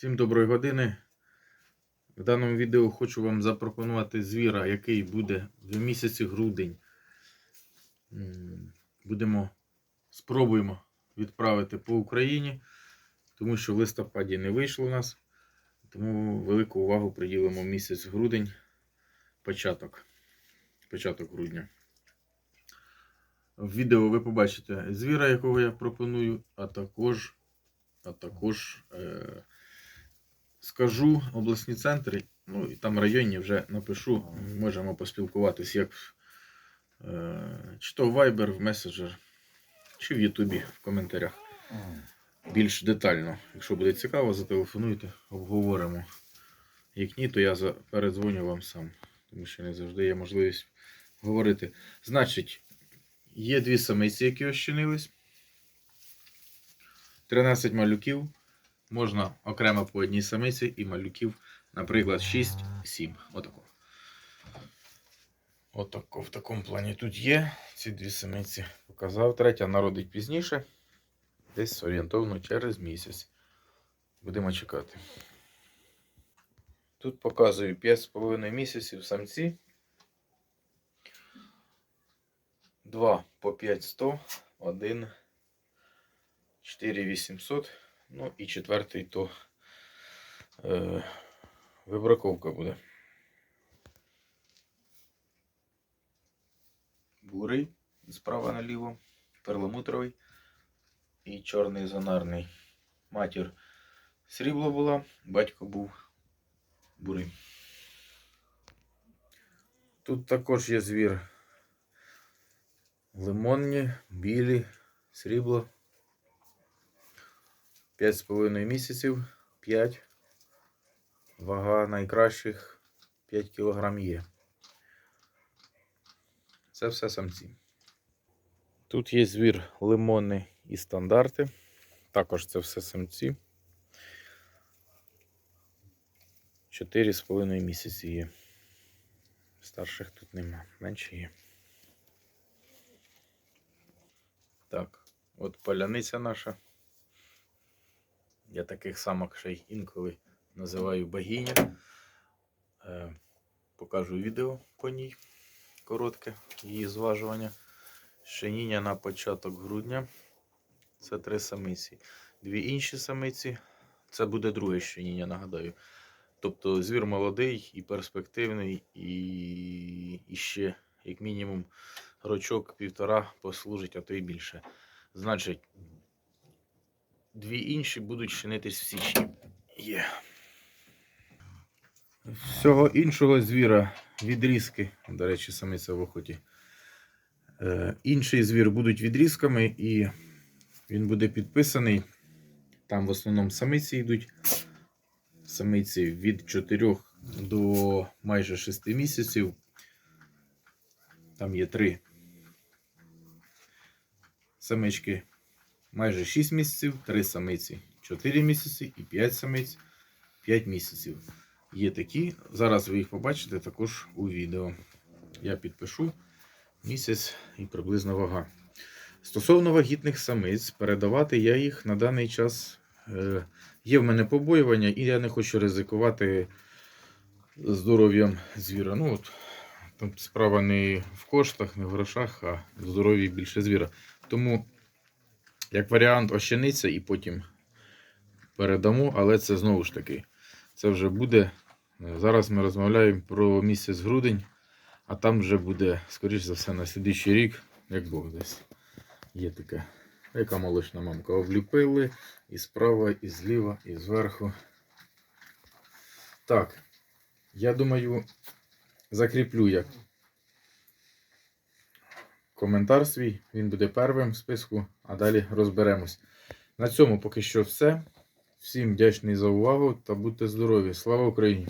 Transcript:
Всім доброї години. В даному відео хочу вам запропонувати звіра, який буде в місяці грудень. Будемо спробуємо відправити по Україні, тому що в листопаді не вийшло у нас. Тому велику увагу приділимо місяць грудень, початок, початок грудня. В відео ви побачите звіра, якого я пропоную, а також, а також е, скажу обласні центри, ну і там районні вже напишу, можемо поспілкуватись, як е, чи то в Viber, в Messenger, чи в Ютубі в коментарях. Більш детально. Якщо буде цікаво, зателефонуйте, обговоримо. Як ні, то я передзвоню вам сам, тому що не завжди є можливість говорити. Значить, є дві самиці, які ощинились. 13 малюків. Можна окремо по одній самиці і малюків, наприклад, 6-7. Отако. Отако в такому плані тут є. Ці дві самиці показав. Третя народить пізніше. Десь орієнтовно через місяць. Будемо чекати. Тут показую 5,5 місяців самці. 2 по 5100, 1 4800. Ну і четвертий то е, вибраковка буде. Бурий справа наліво, перламутровий і чорний зонарний. Матір срібло була, батько був бурий. Тут також є звір. Лимонні, білі, срібло. 5,5 місяців, 5. Вага найкращих 5 кг є. Це все самці. Тут є звір лимони і стандарти. Також це все самці. 4,5 місяці є. Старших тут нема, менше є. Так, от поляниця наша. Я таких самок ще й інколи називаю богиня. Е, покажу відео по ній коротке, її зважування. Щеніння на початок грудня. Це три самиці. Дві інші самиці. Це буде друге щеніння, нагадаю. Тобто звір молодий і перспективний, і, і ще, як мінімум, рочок півтора послужить, а то й більше. Значить, дві інші будуть щинитись в січні. Є. Всього іншого звіра відрізки. До речі, самиця в охоті. Е, інший звір будуть відрізками, і він буде підписаний. Там в основному самиці йдуть. Самиці від 4 до майже 6 місяців. Там є три самички майже 6 місяців, 3 самиці 4 місяці і 5 самиць 5 місяців. Є такі. Зараз ви їх побачите також у відео. Я підпишу місяць і приблизна вага. Стосовно вагітних самиць, передавати я їх на даний час. Е, є в мене побоювання, і я не хочу ризикувати здоров'ям звіра. Ну, от, там справа не в коштах, не в грошах, а в здоров'ї більше звіра. Тому, як варіант, ощениця і потім передамо, але це знову ж таки, це вже буде. Зараз ми розмовляємо про місяць грудень, а там вже буде, скоріш за все, на слідуючий рік, як Бог десь. Є таке. Яка молочна мамка. Обліпили і справа, і зліва, і зверху. Так, я думаю, закріплю я коментар свій. Він буде первим в списку, а далі розберемось. На цьому поки що все. Всім вдячний за увагу та будьте здорові. Слава Україні!